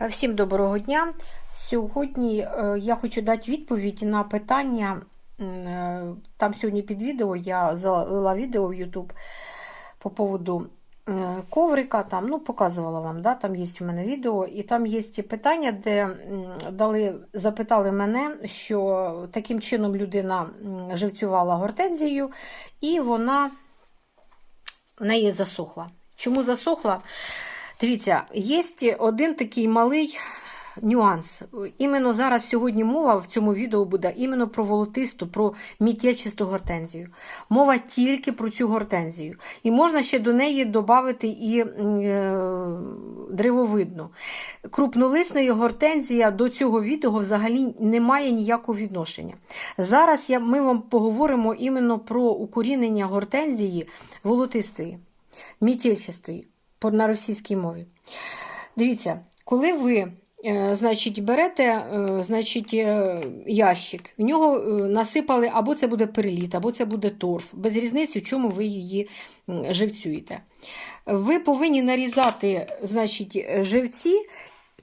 Всім доброго дня. Сьогодні е, я хочу дати відповідь на питання. е, Там сьогодні під відео я залила відео в YouTube по поводу е, коврика. Там, ну, показувала вам, да? там є у мене відео, і там є питання, де дали, запитали мене, що таким чином людина живцювала гортензію, і вона в неї засохла. Чому засохла? Дивіться, є один такий малий нюанс. Іменно зараз сьогодні мова в цьому відео буде іменно про волотисту, про мітєчисту гортензію. Мова тільки про цю гортензію. І можна ще до неї додати і е, древовидну. Крупнолисної гортензія до цього відео взагалі не має ніякого відношення. Зараз я, ми вам поговоримо іменно про укорінення гортензії волотистої, мітєчистої на російській мові. Дивіться, коли ви е, значить, берете е, значить, е, ящик, в нього насипали або це буде переліт, або це буде торф, без різниці, в чому ви її живцюєте. Ви повинні нарізати значить, живці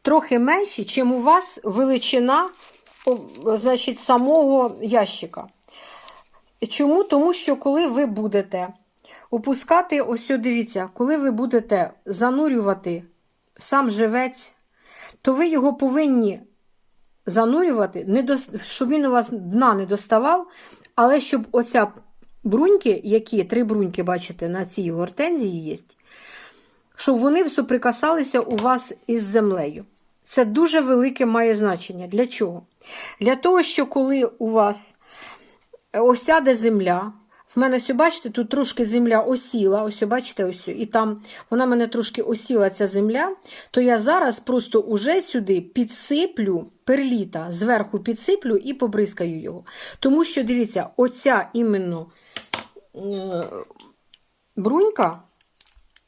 трохи менші, чим у вас величина значить, самого ящика. Чому? Тому що коли ви будете опускати, ось дивіться, коли ви будете занурювати сам живець, то ви його повинні занурювати, не до, щоб він у вас дна не доставав, але щоб оця бруньки, які три бруньки, бачите, на цій гортензії є, щоб вони суприкасалися у вас із землею. Це дуже велике має значення. Для чого? Для того, що коли у вас осяде земля, в мене ось, бачите, тут трошки земля осіла, ось, бачите, ось, і там вона мене трошки осіла, ця земля, то я зараз просто уже сюди підсиплю перліта, зверху підсиплю і побризкаю його. Тому що, дивіться, оця іменно е, брунька,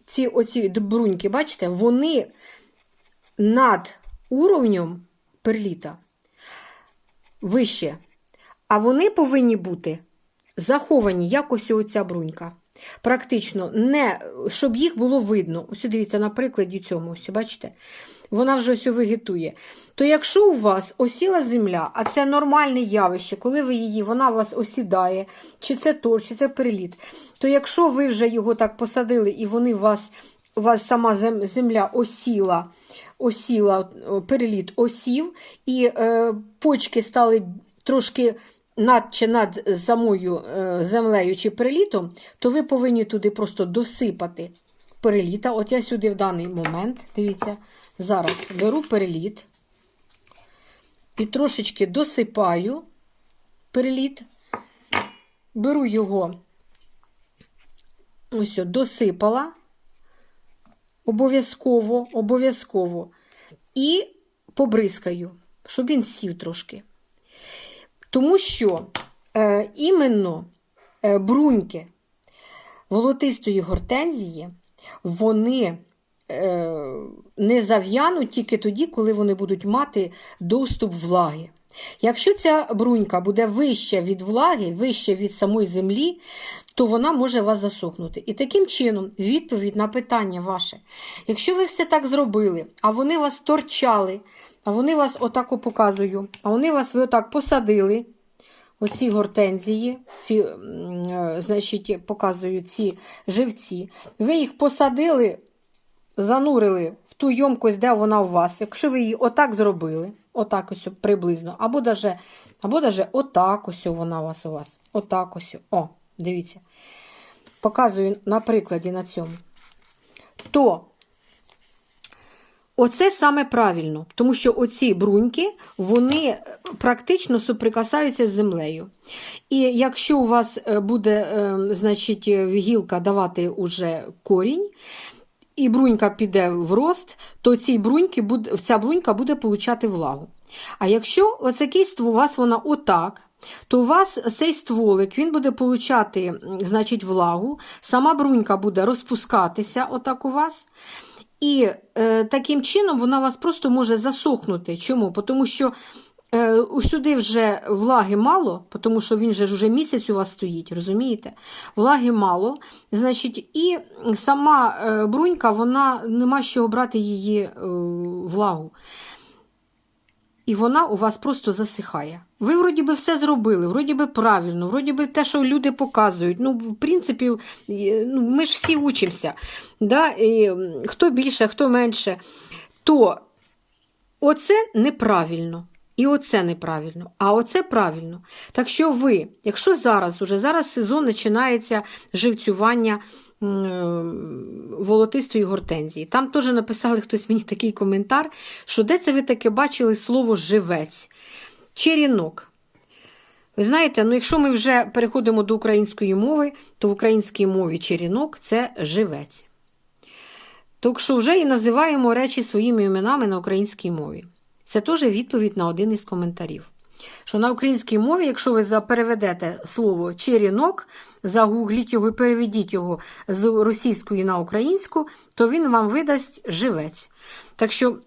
ці оці бруньки, бачите, вони над уровнем перліта вище. А вони повинні бути заховані, як ось оця брунька. Практично, не, щоб їх було видно. Ось дивіться, на прикладі цьому, ось, бачите, вона вже ось вегетує. То якщо у вас осіла земля, а це нормальне явище, коли ви її, вона у вас осідає, чи це тор, чи це переліт, то якщо ви вже його так посадили і вони у вас, у вас сама земля осіла, осіла, переліт осів, і е, почки стали трошки над чи над самою е, землею чи перелітом, то ви повинні туди просто досипати переліта. От я сюди в даний момент, дивіться, зараз беру переліт і трошечки досипаю переліт, беру його, ось, досипала, обов'язково, обов'язково, і побризкаю, щоб він сів трошки. Тому що е, іменно е, бруньки волотистої гортензії, вони е, не зав'януть тільки тоді, коли вони будуть мати доступ влаги. Якщо ця брунька буде вища від влаги, вища від самої землі, то вона може вас засохнути. І таким чином, відповідь на питання ваше. Якщо ви все так зробили, а вони вас торчали, а вони вас отако показую, а вони вас ви отак посадили, оці гортензії, ці, е, значить, показую ці живці, ви їх посадили, занурили в ту йомкость, де вона у вас. Якщо ви її отак зробили, отак ось приблизно, або даже, або даже отак ось вона у вас у вас. Отак ось. О, дивіться. Показую на прикладі на цьому. То Оце саме правильно, тому що оці бруньки, вони практично суприкасаються з землею. І якщо у вас е, буде, е, значить, гілка давати уже корінь, і брунька піде в рост, то цій бруньки буде, ця брунька буде получати влагу. А якщо оцякий ствол, у вас вона отак, то у вас цей стволик він буде получати значить, влагу, сама брунька буде розпускатися, отак у вас. І е, таким чином вона у вас просто може засохнути. Чому? Тому що е, усюди вже влаги мало, тому що він же ж уже місяць у вас стоїть, розумієте? Влаги мало, значить, і сама е, брунька, вона нема з чого брати її е, влагу. І вона у вас просто засихає. Ви вроді би все зробили, вроді би правильно, вроді би те, що люди показують. Ну, в принципі, ну, ми ж всі учимося. Да? І, хто більше, хто менше. То оце неправильно. І оце неправильно, а оце правильно. Так що ви, якщо зараз, уже зараз сезон починається живцювання е, волотистої гортензії. Там теж написали хтось мені такий коментар, що де це ви таке бачили слово живець? Черінок. Ви знаєте, ну якщо ми вже переходимо до української мови, то в українській мові черінок це живець. Так що вже і називаємо речі своїми іменами на українській мові. Це теж відповідь на один із коментарів. Що на українській мові, якщо ви переведете слово черінок, загугліть його і переведіть його з російської на українську, то він вам видасть живець. Так що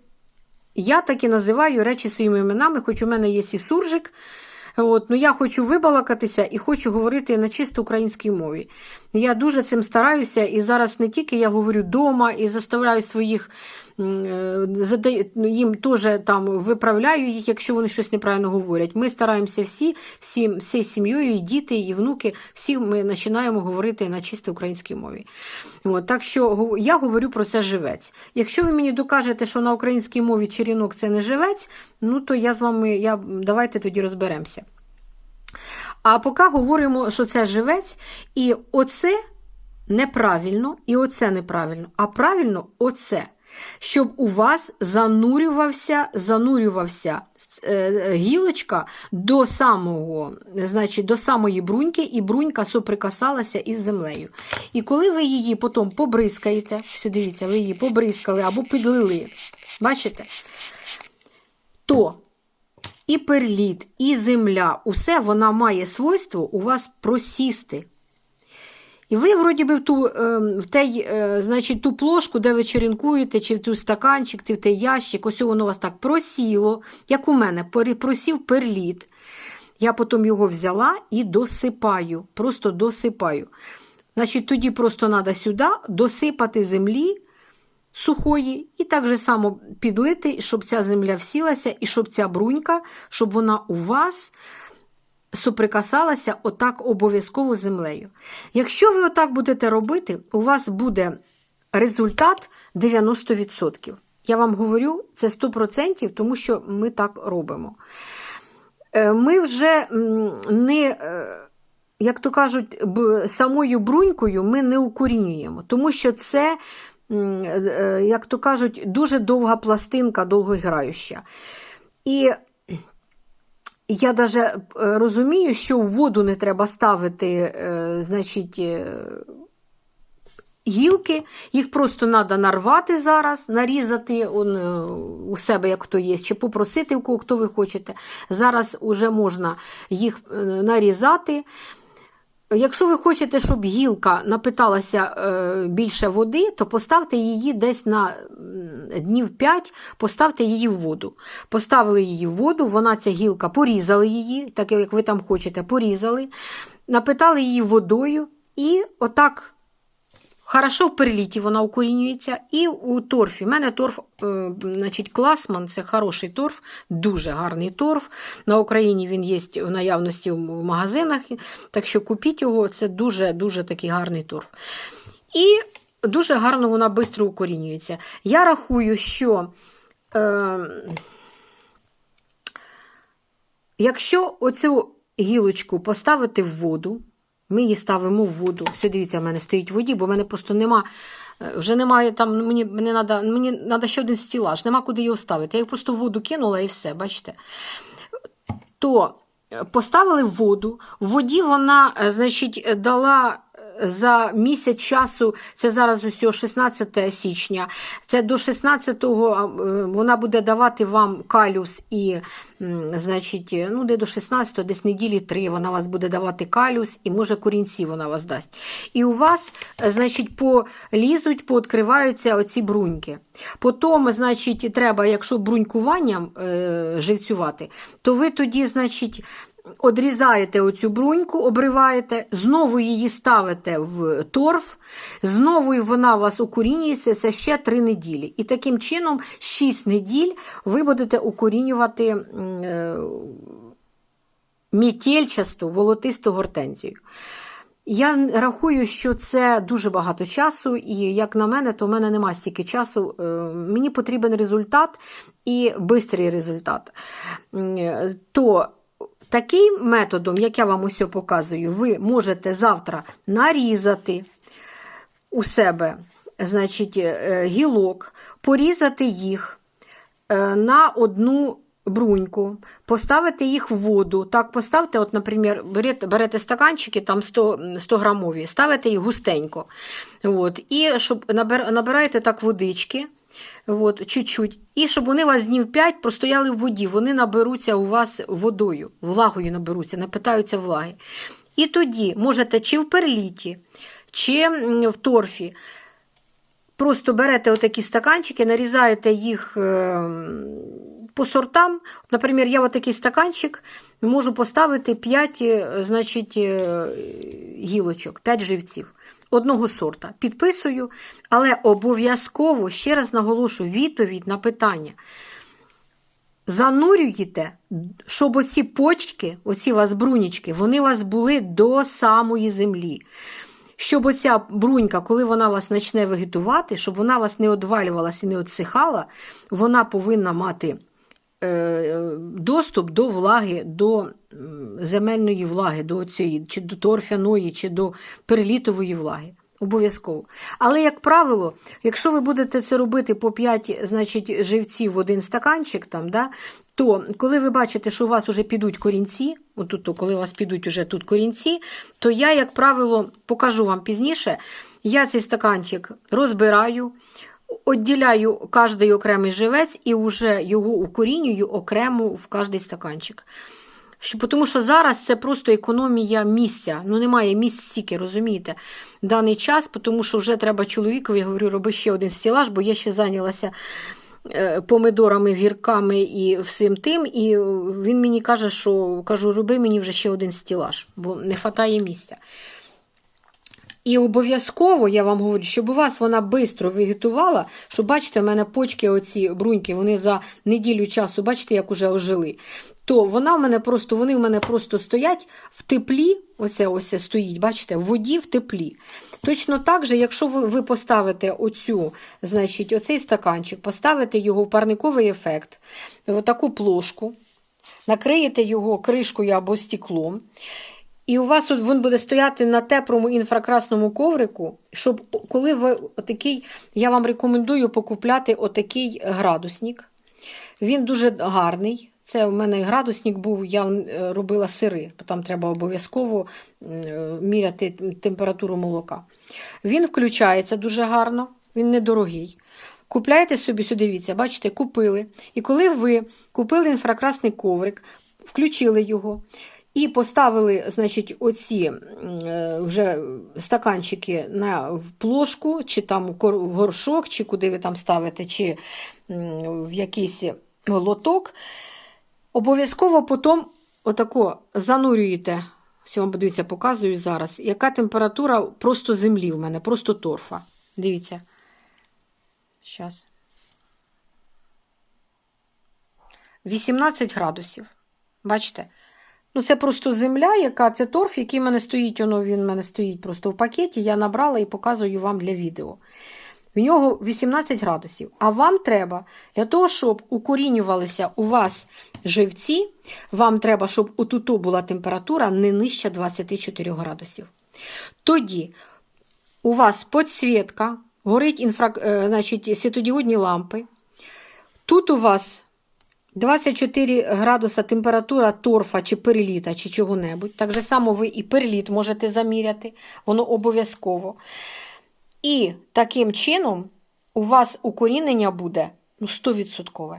я так і називаю речі своїми іменами, хоч у мене є і суржик. От, ну я хочу вибалакатися і хочу говорити на чисто українській мові. Я дуже цим стараюся, і зараз не тільки я говорю вдома і заставляю своїх е, їм теж там виправляю їх, якщо вони щось неправильно говорять. Ми стараємося всі, всі, всією сім'єю, і діти, і внуки, всі ми починаємо говорити на чисто українській мові. От, так що я говорю про це живець. Якщо ви мені докажете, що на українській мові черінок це не живець, ну то я з вами я, давайте тоді розберемося. А поки говоримо, що це живець, і оце неправильно, і оце неправильно, а правильно оце. Щоб у вас занурювався, занурювався е, гілочка до самого, значить, до самої бруньки, і брунька соприкасалася із землею. І коли ви її потім побризкаєте, все дивіться, ви її побризкали або підлили, бачите, то і перліт, і земля, усе вона має свойство у вас просісти. І ви, вроді би, в ту, е, в tej, е, значить, ту плошку, де ви черенкуєте, чи в ту стаканчик, чи в той ящик, ось воно у вас так просіло, як у мене, просів перліт. Я потім його взяла і досипаю, просто досипаю. Значить, тоді просто треба сюди досипати землі сухої, і так же само підлити, щоб ця земля всілася, і щоб ця брунька, щоб вона у вас соприкасалася отак обов'язково землею. Якщо ви отак будете робити, у вас буде результат 90%. Я вам говорю, це 100%, тому що ми так робимо. Е, Ми вже не, е, як то кажуть, самою брунькою ми не укорінюємо, тому що це, як то кажуть, дуже довга пластинка, довгограюща. І я навіть розумію, що в воду не треба ставити, е, значить, е, гілки, їх просто треба нарвати зараз, нарізати он, е, у себе, як хто є, чи попросити у кого хто ви хочете. Зараз вже можна їх е, нарізати. Якщо ви хочете, щоб гілка напиталася е, більше води, то поставте її десь на днів 5, поставте її в воду. Поставили її в воду, вона ця гілка, порізали її, так як ви там хочете, порізали, напитали її водою і отак. Хорошо в перліті вона укорінюється. І у торфі. У мене торф, е, значить, класман, це хороший торф, дуже гарний торф. На Україні він є в наявності в магазинах, так що купіть його, це дуже-дуже такий гарний торф. І дуже гарно вона швидко укорінюється. Я рахую, що е, якщо оцю гілочку поставити в воду, ми її ставимо в воду. Все, дивіться, в мене стоїть в воді, бо в мене просто нема. е, Вже немає там, мені мені треба мені надо ще один стілаж, нема куди його ставити. Я їх просто в воду кинула і все, бачите. То е, поставили воду, в воді вона, е, значить, дала за місяць часу, це зараз усього 16 січня, це до 16-го е, вона буде давати вам калюс і, значить, ну, де до 16-го, десь неділі 3 вона вас буде давати калюс і, може, корінці вона вас дасть. І у вас, е, значить, полізуть, пооткриваються оці бруньки. Потім, значить, треба, якщо брунькуванням е, живцювати, то ви тоді, значить, одрізаєте оцю бруньку, обриваєте, знову її ставите в торф, знову вона у вас укорінюється, це ще 3 неділі. І таким чином 6 неділь ви будете укорінювати м, е, мітєльчасту, волотисту гортензію. Я рахую, що це дуже багато часу, і як на мене, то в мене немає стільки часу. Е, Мені потрібен результат і швидкий результат. Е, То таким методом, як я вам усе показую, ви можете завтра нарізати у себе значить, е, гілок, порізати їх е, на одну бруньку, поставити їх в воду. Так, поставте, от, наприклад, берете, берете стаканчики, там 100, 100 грамові, ставите їх густенько. От, і щоб набираєте так водички. От, чуть-чуть. І щоб вони у вас днів 5 простояли в воді, вони наберуться у вас водою, влагою наберуться, напитаються влаги. І тоді можете чи в перліті, чи в торфі. Просто берете отакі стаканчики, нарізаєте їх е, по сортам. Наприклад, я отакий стаканчик можу поставити 5 е, значить, е, гілочок, 5 живців одного сорта. Підписую, але обов'язково, ще раз наголошую, відповідь на питання. Занурюєте, щоб оці почки, оці вас брунічки, вони у вас були до самої землі. Щоб оця брунька, коли вона вас почне вегетувати, щоб вона вас не одвалювалася і не отсихала, вона повинна мати доступ до влаги, до земельної влаги, до цієї, чи до торфяної, чи до перелітової влаги. Обов'язково. Але, як правило, якщо ви будете це робити по 5 значить, живців в один стаканчик, там, да, то коли ви бачите, що у вас вже підуть корінці, отут, то, коли у вас підуть уже тут корінці, то я, як правило, покажу вам пізніше, я цей стаканчик розбираю, відділяю кожний окремий живець і вже його укорінюю окремо в кожний стаканчик. Тому що зараз це просто економія місця. Ну, немає місць стільки, розумієте, в даний час, тому що вже треба чоловікові, говорю, роби ще один стілаж, бо я ще зайнялася е, помидорами, гірками і всім тим. І він мені каже, що кажу, роби мені вже ще один стілаж, бо не вистачає місця. І обов'язково я вам говорю, щоб у вас вона швидко вегетувала, що бачите, у мене почки, оці бруньки, вони за неділю часу, бачите, як уже ожили. То вона в мене просто, вони в мене просто стоять в теплі, оце ось стоїть, бачите, в воді в теплі. Точно так же, якщо ви, ви поставите оцю, значить, оцей стаканчик, поставите його в парниковий ефект, в таку плошку, накриєте його кришкою або стеклом. І у вас от він буде стояти на теплому інфракрасному коврику, щоб коли ви отакий, я вам рекомендую покупляти отакий градусник. Він дуже гарний. Це в мене градусник був, я е, робила сири, бо там треба обов'язково е, міряти температуру молока. Він включається дуже гарно, він недорогий. Купляєте собі, дивіться, бачите, купили. І коли ви купили інфракрасний коврик, включили його. І поставили, значить, оці е, вже стаканчики на плошку, чи там в горшок, чи куди ви там ставите, чи в якийсь лоток. Обов'язково потім отако занурюєте. Я вам дивіться, показую зараз, яка температура просто землі в мене, просто торфа. Дивіться. Зараз. 18 градусів. Бачите? Ну, це просто земля, яка це торф, який в мене стоїть, воно він в мене стоїть просто в пакеті. Я набрала і показую вам для відео. В нього 18 градусів. А вам треба для того, щоб укорінювалися у вас живці, вам треба, щоб отут була температура не нижче 24 градусів. Тоді у вас підсвітка, горить інфра... е, значить, світодіодні лампи. Тут у вас 24 градуса температура торфа чи переліта, чи чого-небудь. Так же само ви і переліт можете заміряти, воно обов'язково. І таким чином у вас укорінення буде ну, 100%.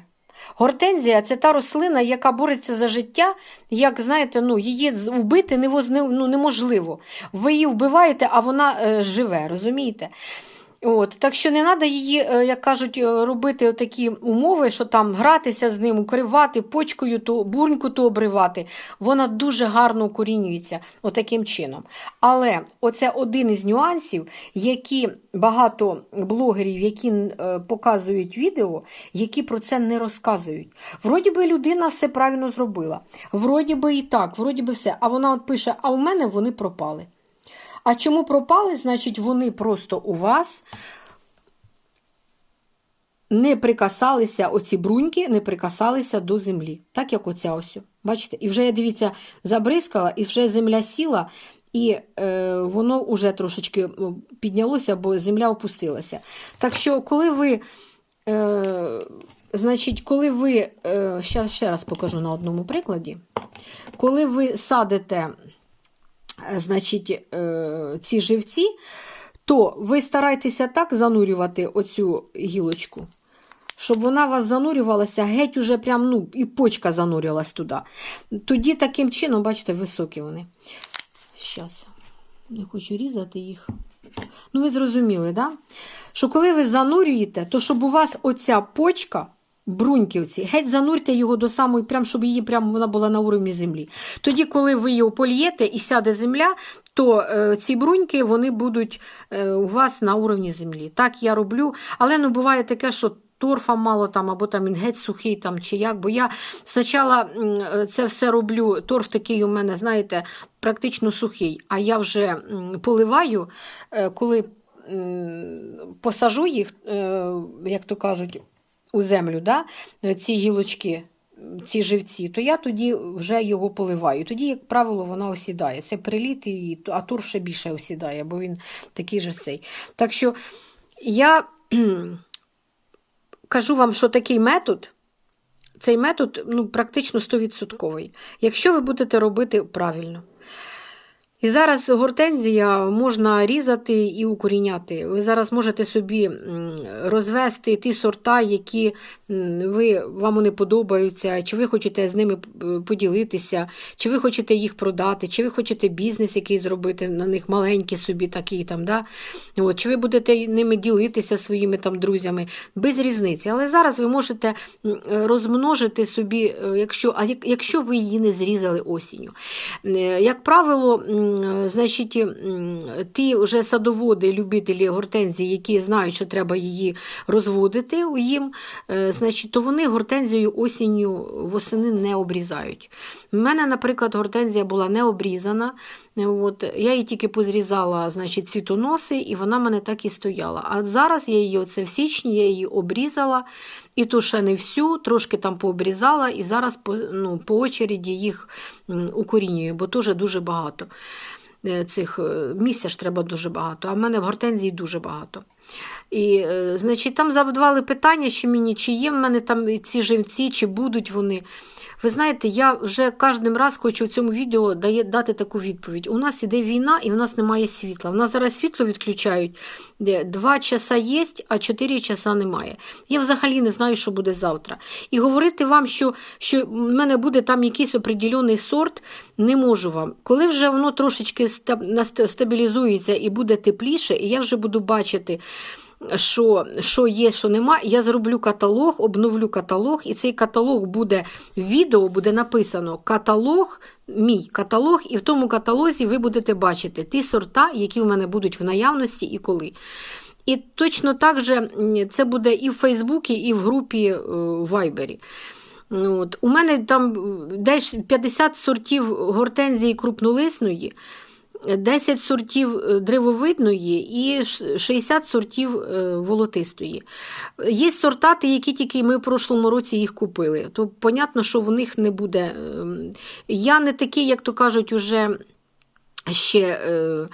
Гортензія це та рослина, яка бореться за життя, як знаєте, ну, її вбити невоз- ну, неможливо. Ви її вбиваєте, а вона е, живе, розумієте? От, так що не треба її, е, як кажуть, е, робити такі умови, що там гратися з ним, укривати почкою, то бурньку то обривати. Вона дуже гарно укорінюється отаким чином. Але оце один із нюансів, які багато блогерів, які е, показують відео, які про це не розказують. Вроді би людина все правильно зробила. Вроді би і так, вроді би все. А вона от пише: а у мене вони пропали. А чому пропали? Значить, вони просто у вас не прикасалися, оці бруньки не прикасалися до землі. Так як оця ось. Бачите? І вже я дивіться, забризкала, і вже земля сіла, і е, воно вже трошечки піднялося, бо земля опустилася. Так що, коли ви. Е, Значить, коли ви, е, ще, раз покажу на одному прикладі, коли ви садите е, значить, е, ці живці, то ви старайтеся так занурювати оцю гілочку, щоб вона вас занурювалася геть уже прям, ну, і почка занурювалась туди. Тоді таким чином, бачите, високі вони. Щас, не хочу різати їх. Ну, ви зрозуміли, да? що коли ви занурюєте, то щоб у вас оця почка, бруньківці, геть занурте його до самої, прям, щоб її прям вона була на уровні землі. Тоді, коли ви його польєте і сяде земля, то е, ці бруньки вони будуть е, у вас на уровні землі. Так я роблю, але ну, буває таке, що. Торфа мало там, або там він геть сухий, там, чи як. Бо я спочатку е, це все роблю. Торф такий у мене, знаєте, практично сухий. А я вже поливаю, е, коли посажу їх, е, як то кажуть, у землю, да? е, ці гілочки, ці живці, то я тоді вже його поливаю. Тоді, як правило, вона осідає. Це приліт, і, а тур ще більше осідає, бо він такий же цей. Так що я кажу вам, що такий метод. Цей метод ну, практично 100%. Якщо ви будете робити правильно. І зараз гортензія можна різати і укоріняти. Ви зараз можете собі розвести ті сорта, які ви, вам вони подобаються, чи ви хочете з ними е, поділитися, чи ви хочете їх продати, чи ви хочете бізнес який зробити на них маленький собі такий там. Да? От, чи ви будете ними ділитися своїми там друзями, без різниці. Але зараз ви можете розмножити собі, е, якщо, а якщо ви її не зрізали осінню. Е, Як правило, значить, ті вже садоводи, любителі гортензії, які знають, що треба її розводити їм, е, значить, то вони гортензію осінню восени не обрізають. У мене, наприклад, гортензія була не обрізана. Е, От, я її тільки позрізала значить, цвітоноси, і вона в мене так і стояла. А зараз я її оце в січні я її обрізала, і то ще не всю, трошки там пообрізала, і зараз по, ну, по очереді їх укорінюю, бо теж дуже багато е, цих е, місця ж треба дуже багато, а в мене в гортензії дуже багато. І, е, значить, там задавали питання, що мені, чи є в мене там ці живці, чи будуть вони. Ви знаєте, я вже кожен раз хочу в цьому відео дати таку відповідь. У нас іде війна і в нас немає світла. У нас зараз світло відключають, 2 часа є, а 4 часа немає. Я взагалі не знаю, що буде завтра. І говорити вам, що, що в мене буде там якийсь определений сорт, не можу вам. Коли вже воно трошечки ста- стабілізується і буде тепліше, і я вже буду бачити що, що є, що нема. Я зроблю каталог, обновлю каталог, і цей каталог буде в відео буде написано каталог, мій каталог, і в тому каталозі ви будете бачити ті сорта, які в мене будуть в наявності і коли. І точно так же це буде і в Фейсбуці, і в групі е, Вайбері. От. У мене там е, десь 50 сортів гортензії крупнолисної, 10 сортів е, древовидної і 60 сортів е, волотистої. Є сорта, ті, які тільки ми в прошлому році їх купили. То понятно, що в них не буде. ем, Я не такий, як то кажуть, уже. Ще, е,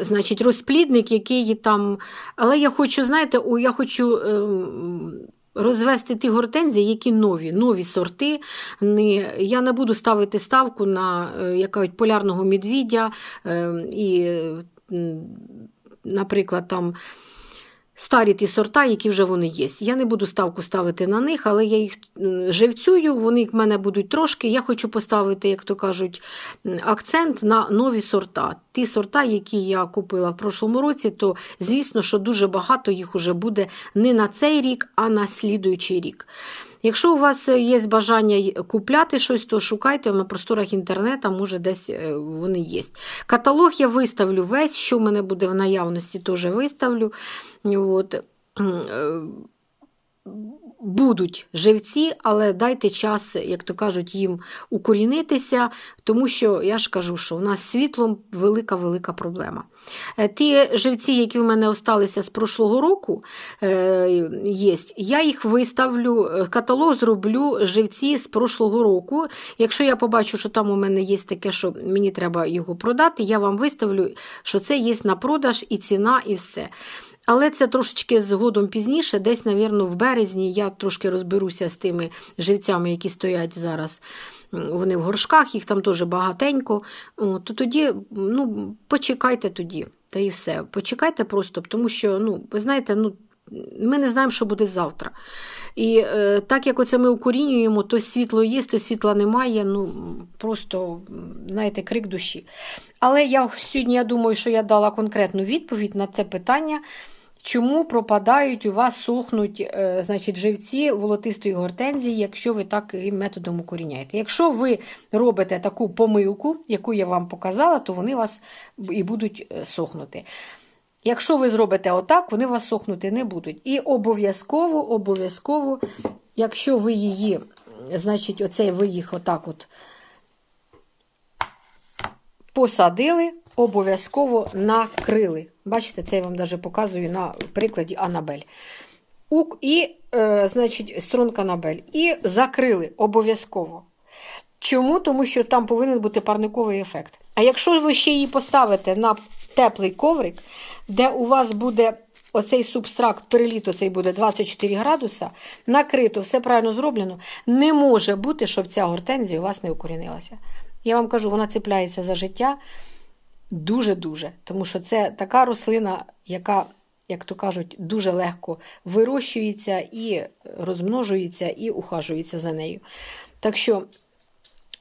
значить, розплідник, який там. Але я хочу, знаєте, я хочу ем, розвести ті гортензії, які нові, нові сорти. Я не буду ставити ставку на е, якогось полярного медвідя е, і, наприклад, там. Старі ті сорта, які вже вони є. Я не буду ставку ставити на них, але я їх живцюю, вони в мене будуть трошки. Я хочу поставити, як то кажуть, акцент на нові сорта. Ті сорта, які я купила в прошлому році, то звісно, що дуже багато їх уже буде не на цей рік, а на слідуючий рік. Якщо у вас є бажання купляти щось, то шукайте на просторах інтернету, може десь е, вони є. Каталог я виставлю весь, що в мене буде в наявності, теж виставлю. От. Е, Будуть живці, але дайте час, як то кажуть, їм укорінитися, тому що я ж кажу, що у нас світлом велика-велика проблема. Е, Ті живці, які в мене осталися з прошлого року, е, є, я їх виставлю, каталог зроблю живці з прошлого року. Якщо я побачу, що там у мене є таке, що мені треба його продати, я вам виставлю, що це є на продаж і ціна, і все. Але це трошечки згодом пізніше, десь, навірно, в березні я трошки розберуся з тими живцями, які стоять зараз. Вони в горшках, їх там теж багатенько. То тоді ну, почекайте тоді, та і все. Почекайте просто, тому що, ну, ви знаєте, ну, ми не знаємо, що буде завтра. І е, так як оце ми укорінюємо, то світло є, то світла немає. Ну, просто, знаєте, крик душі. Але я сьогодні я думаю, що я дала конкретну відповідь на це питання. Чому пропадають у вас сохнуть е, значить, живці волотистої гортензії, якщо ви таким методом укоріняєте? Якщо ви робите таку помилку, яку я вам показала, то вони вас і будуть е, сохнути. Якщо ви зробите отак, вони вас сохнути не будуть. І обов'язково, обов'язково, якщо ви її, значить, оцей ви їх отак от посадили, обов'язково накрили. Бачите, це я вам навіть показую на прикладі Анабель. І, е, значить, струнка Анабель. І закрили обов'язково. Чому? Тому що там повинен бути парниковий ефект. А якщо ви ще її поставите на теплий коврик, де у вас буде оцей субстракт, переліт оцей буде 24 градуса, накрито, все правильно зроблено, не може бути, щоб ця гортензія у вас не укорінилася. Я вам кажу, вона цепляється за життя дуже-дуже, тому що це така рослина, яка, як то кажуть, дуже легко вирощується і розмножується, і ухажується за нею. Так що.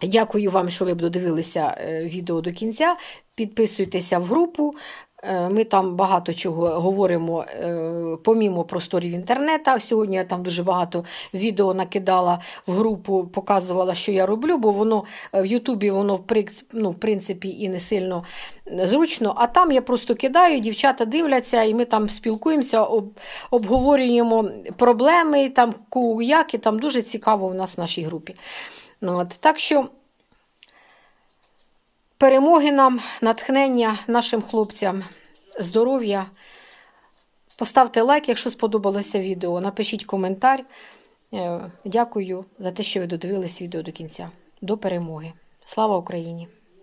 Дякую вам, що ви додивилися е, відео до кінця. Підписуйтеся в групу. Е, Ми там багато чого говоримо е, помімо просторів інтернету. Сьогодні я там дуже багато відео накидала в групу, показувала, що я роблю, бо воно е, в Ютубі воно в ну, в принципі і не сильно зручно. А там я просто кидаю, дівчата дивляться, і ми там спілкуємося, об, обговорюємо проблеми, там як, і там дуже цікаво у нас в нашій групі. Ну, от, так що перемоги нам, натхнення нашим хлопцям, здоров'я. Поставте лайк, якщо сподобалося відео. Напишіть коментар. Е, Дякую за те, що ви додивились відео до кінця. До перемоги. Слава Україні!